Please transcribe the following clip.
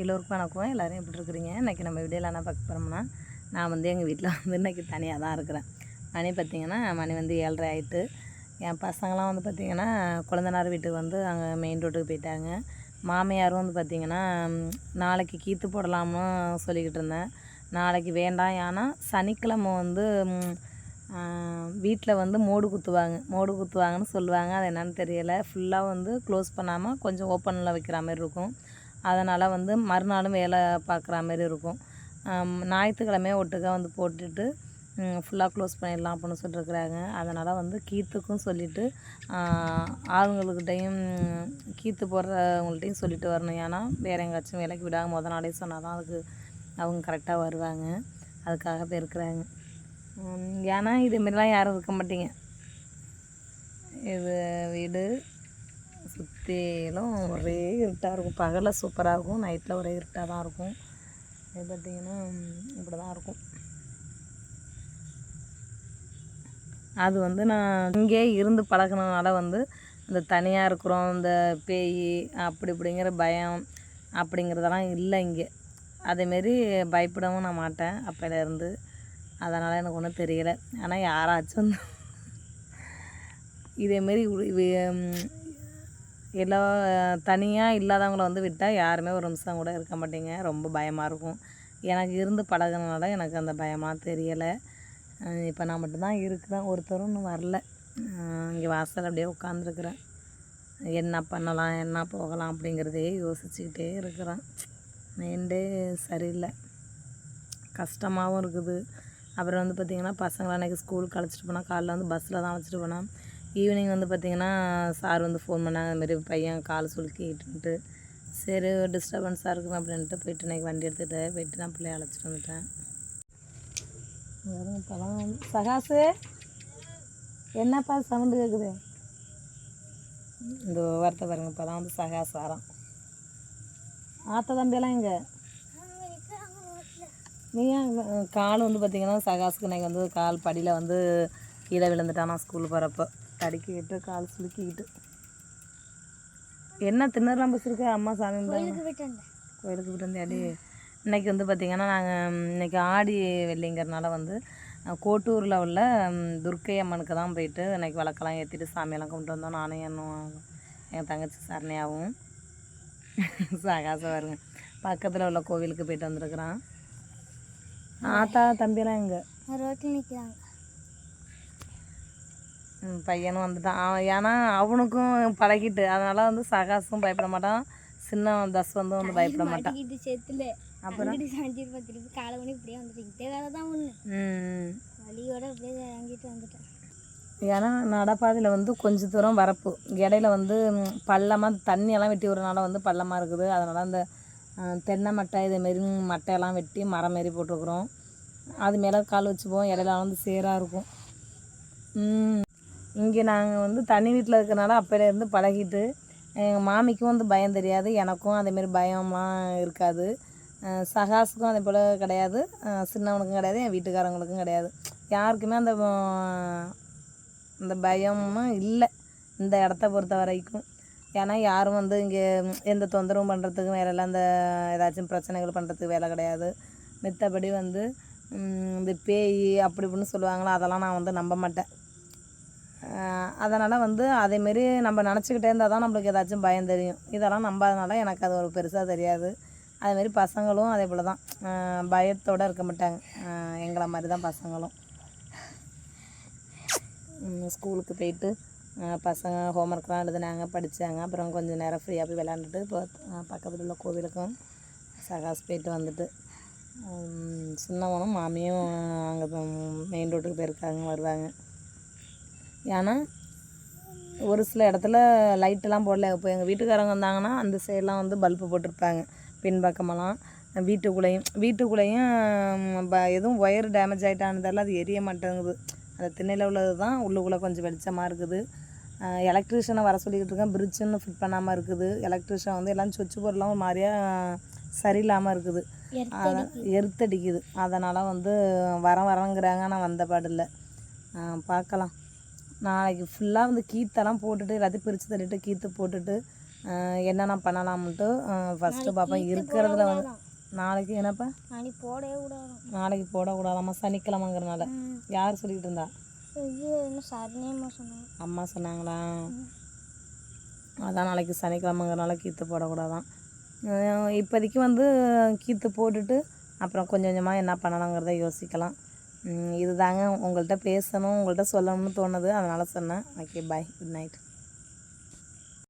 எல்லோருக்கும் வணக்கம். எல்லோரும் எப்படி இருக்கிறீங்க? இன்றைக்கி நம்ம வீடியோவில் என்ன பார்க்க போகிறோம்னா நான் வந்து எங்கள் வீட்டில் வந்து இன்றைக்கி தனியாக தான் இருக்கிறேன். மணி பார்த்திங்கன்னா மணி வந்து ஏழரை ஆயிட்டு. என் பசங்களாம் வந்து பார்த்திங்கன்னா குழந்தனார் வீட்டுக்கு வந்து அங்கே மெயின் ரோட்டுக்கு போயிட்டாங்க. மாமியாரும் வந்து பார்த்திங்கன்னா நாளைக்கு கீத்து போடலாம்னு சொல்லிக்கிட்டு இருந்தேன். நாளைக்கு வேண்டாம். ஏன்னா சனிக்கிழமை வந்து வீட்டில் வந்து மோடு குத்துவாங்க. மோடு குத்துவாங்கன்னு சொல்லுவாங்க. அது என்னென்னு தெரியலை. ஃபுல்லாக வந்து க்ளோஸ் பண்ணாமல் கொஞ்சம் ஓப்பனில் வைக்கிற மாதிரி இருக்கும். அதனால் வந்து மறுநாளும் வேலை பார்க்குற மாதிரி இருக்கும். ஞாயிற்றுக்கிழமையே ஒட்டுக்கா வந்து போட்டுட்டு ஃபுல்லாக க்ளோஸ் பண்ணிடலாம் அப்படின்னு சொல்லிட்டுருக்குறாங்க அதனால் வந்து கீத்துக்கும் சொல்லிவிட்டு ஆளுங்கள்கிட்டையும் கீத்து போடுறவங்கள்ட்டையும் சொல்லிட்டு வரணும். ஏன்னா வேறு எங்கேயாச்சும் வேலைக்கு விடாமல் முத நாளே சொன்னால் தான் அதுக்கு அவங்க கரெக்டாக வருவாங்க. அதுக்காக போயிருக்கிறாங்க. உம், ஏன்னா இதுமாரிலாம் யாரும் இருக்க மாட்டீங்க. இது வீடு சுற்றிலும் ஒரே இருட்டாக இருக்கும். பகலில் சூப்பராக இருக்கும். நைட்டில் ஒரே இருட்டாக தான் இருக்கும். இது பார்த்திங்கன்னா இப்படி தான் இருக்கும். அது வந்து நான் இங்கே இருந்து பழகினதுனால வந்து இந்த தனியாக இருக்கிறோம் இந்த பேய் அப்படி இப்படிங்கிற பயம் அப்படிங்கிறதெல்லாம் இல்லை இங்கே. அதேமாரி பயப்படவும் நான் மாட்டேன் அப்போலேருந்து அதனால் எனக்கு ஒன்றும் தெரியலை. ஆனால் யாராச்சும் இதேமாரி இல்லை தனியாக இல்லாதவங்கள வந்து விட்டால் யாருமே ஒரு நிமிஷம் கூட இருக்க மாட்டீங்க. ரொம்ப பயமாக இருக்கும். எனக்கு இருந்து பழகினால எனக்கு அந்த பயமாக தெரியலை. இப்போ நான் மட்டும்தான் இருக்கிறேன். ஒருத்தரும் இன்னும் வரல. இங்கே வாசல் அப்படியே உட்காந்துருக்குறேன் என்ன பண்ணலாம் என்ன போகலாம் அப்படிங்கிறதே யோசிச்சுக்கிட்டே இருக்கிறேன். மைண்டே சரியில்லை. கஷ்டமாகவும் இருக்குது. அப்புறம் வந்து பார்த்திங்கன்னா பசங்களை அன்றைக்கி ஸ்கூலுக்கு அழைச்சிட்டு போனால் காலைல வந்து பஸ்ஸில் தான் அழைச்சிட்டு போனேன் ஈவினிங் வந்து பார்த்திங்கன்னா சார் வந்து ஃபோன் பண்ணாங்க இந்த மாதிரி பையன் கால் சுலுக்கிட்டுன்ட்டு சரி டிஸ்டர்பன்ஸாக இருக்கும் அப்படின்ட்டு போயிட்டு இன்னைக்கு வண்டி எடுத்துகிட்டு போயிட்டு நான் பிள்ளைய அழைச்சிட்டு வந்துட்டேன். பழம் சகாசு என்னப்பா சவுண்டு கேட்குது இந்த வார்த்தை பாருங்க இப்போ தான் வந்து சகாசு ஆத்த தம்பியெல்லாம் இங்கே நீ கால் வந்து பார்த்தீங்கன்னா சகாசுக்கு இன்னைக்கு வந்து கால் படியில் வந்து கீழே விழுந்துட்டானா ஸ்கூல் போகிறப்ப தடுக்கிக்கிட்டு கால் சுலுக்கிக்கிட்டு என்ன திண்ணறலாம் பசிருக்க அம்மா சாமி. கோயிலுக்கு போயிட்டு வந்தே அடி இன்னைக்கு வந்து பார்த்திங்கன்னா நாங்கள் இன்னைக்கு ஆடி வெள்ளிங்கிறனால வந்து கோட்டூரில் உள்ள துர்க்கை அம்மனுக்கு தான் போயிட்டு இன்னைக்கு விளக்கெல்லாம் ஏற்றிட்டு சாமியெல்லாம் கும்பிட்டு வந்தோம். நானும் என்னும் என் தங்கச்சி சரணியாவும். சகாசம் வருங்க பக்கத்தில் உள்ள கோவிலுக்கு போயிட்டு வந்திருக்கிறான். ஆத்தா தம்பியெல்லாம் எங்கே? ரோட்டில் நிற்கிறாங்க பையனும் வந்துட்டான். அவன் ஏன்னா அவனுக்கும் பழகிட்டு அதனால வந்து சகாசும் பயப்பட மாட்டான். சின்ன தஸ் வந்து வந்து பயப்பட மாட்டான். அப்புறம்? அங்கிட்டு சாஞ்சிருப்பா திருப்பி காலை மணி இப்படியே வந்துட்டு வேலை தான் ஒன்று ம் வலியோட அப்படியே இறங்கிட்டு வந்துட்டேன். ஏன்னா நடைபாதையில் வந்து கொஞ்ச தூரம் வரப்பு. இடையில வந்து ம், பள்ளமா தண்ணியெல்லாம் வெட்டி விடுறனால வந்து பள்ளமாக இருக்குது. அதனால் அந்த தென்னை மட்டை இதேமாரி மட்டையெல்லாம் வெட்டி மரம் மாரி போட்டிருக்குறோம். அது மேலே கால் வச்சுப்போம். இடையில வந்து சேராக இருக்கும். இங்கே நாங்கள் வந்து தனி வீட்டில் இருக்கிறனால அப்போலேருந்து பழகிட்டு எங்கள் மாமிக்கும் வந்து பயம் தெரியாது எனக்கும் அதேமாரி பயம்லாம் இருக்காது. சகாஸுக்கும் அதே போல் கிடையாது சின்னவனுக்கும் கிடையாது என் வீட்டுக்காரங்களுக்கும் கிடையாது. யாருக்குமே அந்த அந்த பயமும் இல்லை இந்த இடத்த பொறுத்த வரைக்கும். ஏன்னா யாரும் வந்து இங்கே எந்த தொந்தரவும் பண்ணுறதுக்கும் வேலையில் அந்த ஏதாச்சும் பிரச்சனைகள் பண்ணுறதுக்கு வேலை கிடையாது. மித்தபடி வந்து இந்த பேய் அப்படி இப்படின்னு சொல்லுவாங்களா அதெல்லாம் நான் வந்து நம்ப மாட்டேன். அதனால் வந்து அதேமாரி நம்ம நினச்சிக்கிட்டே இருந்தால் தான் நம்மளுக்கு ஏதாச்சும் பயம் தெரியும். இதெல்லாம் நம்பாதனால எனக்கு அது ஒரு பெருசாக தெரியாது. அதேமாரி பசங்களும் அதே போல் தான். பயத்தோடு இருக்க மாட்டாங்க. எங்களை மாதிரி தான் பசங்களும். ஸ்கூலுக்கு போயிட்டு பசங்க பசங்க ஹோம்ஒர்க்லாம் எழுதுனாங்க படித்தாங்க அப்புறம் கொஞ்சம் நேரம் ஃப்ரீயாக போய் விளாண்டுட்டு இப்போ பக்கத்தில் உள்ள கோவிலுக்கும் சகாஸ் போயிட்டு வந்துட்டு சின்னவனும் மாமியும் அங்கே மெயின் ரோட்டுக்கு போயிருக்காங்க வருவாங்க. ஏன்னா ஒரு சில இடத்துல லைட்டெல்லாம் போடல. இப்போ எங்கள் வீட்டுக்காரங்க வந்தாங்கன்னா அந்த சைடெலாம் வந்து பல்பு போட்டிருப்பாங்க. பின்பக்கமெல்லாம் வீட்டுக்குள்ளேயும் வீட்டுக்குள்ளேயும் ப- எதுவும் ஒயர் டேமேஜ் ஆகிட்டான்னு தெரியல. அது எரிய மாட்டேங்குது. அந்த திண்ணையில் உள்ளது தான் உள்ளுக்குள்ளே கொஞ்சம் வெளிச்சமாக இருக்குது. எலக்ட்ரிஷியனை வர சொல்லிக்கிட்டு இருக்கேன். பிரிட்ஜுன்னு ஃபிட் பண்ணாமல் இருக்குது. எலக்ட்ரிஷியன் வந்து எல்லாம் சுவிட்ச் போர்டெலாம் ஒரு மாதிரியா சரியில்லாமல் இருக்குது. அதான் எருத்தடிக்குது. அதனால் வந்து வர வரங்கிறாங்க. ஆனால் வந்த பாடில்லை பார்க்கலாம். நாளைக்கு ஃபுல்லாக வந்து கீத்தெல்லாம் போட்டுட்டு எல்லாத்தையும் பிரித்து தள்ளிட்டு கீத்து போட்டுட்டு என்னென்ன பண்ணலாம்ன்ட்டு ஃபஸ்ட்டு பார்ப்போம் இருக்கிறதுல வந்து நாளைக்கு என்னப்பா? நாளைக்கு போடவே கூடாதான். நாளைக்கு போடக்கூடாதாம்மா சனிக்கிழமைங்கிறனால. யார் சொல்லிட்டு இருந்தா? அம்மா சொன்னாங்களா? அதான் நாளைக்கு சனிக்கிழமைங்கிறனால கீத்து போடக்கூடாதான். இப்போதைக்கு வந்து கீத்து போட்டுட்டு அப்புறம் கொஞ்சம் கொஞ்சமாக என்ன பண்ணலாங்கிறத யோசிக்கலாம். இதுதாங்க உங்கள்கிட்ட பேசணும் உங்கள்கிட்ட சொல்லணும்னு தோணுது. அதனால் சொன்னேன். Okay bye good night